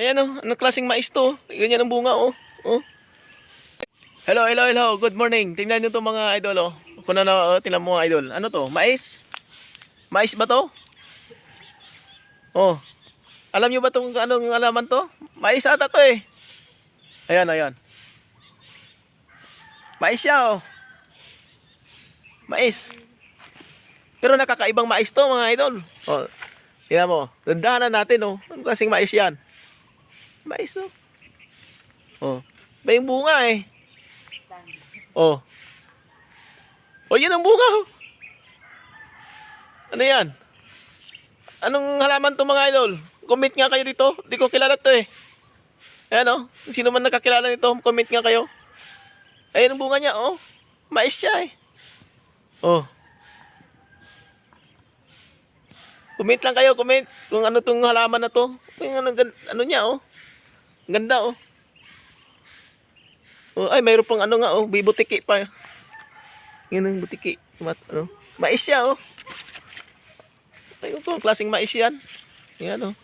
Ayan oh, anong klaseng mais to? Ganyan ang bunga oh. oh. Hello, hello, hello. Good morning. Tingnan niyo to mga idol oh. Kung ano, oh, tingnan mo idol. Ano to? Mais? Mais ba to? Oh. Alam niyo ba tong anong alaman to? Mais ata to eh. Ayan, ayan. Mais siya oh. Mais. Pero nakakaibang mais to mga idol. Oh. Tingnan mo. Tandahan natin oh. Anong klaseng mais yan? Mais oh. Oh. Ba yung bunga eh. Oh. Oh, yan ang bunga oh. Ano yan? Anong halaman to mga idol? Comment nga kayo dito. Di ko kilala to eh. Ayan oh. Sino man nakakilala nito, comment nga kayo. Ayan ang bunga niya oh. Mais siya eh. Oh. Comment lang kayo, comment kung ano tong halaman na to. Yung ano, ano niya oh. Ganda oh. Oh, ay mayroon pang ano nga oh, bibutiki pa. Yan ang butiki. Mat, ano? Mais siya oh. Ay, ito, klaseng mais yan. Yan oh.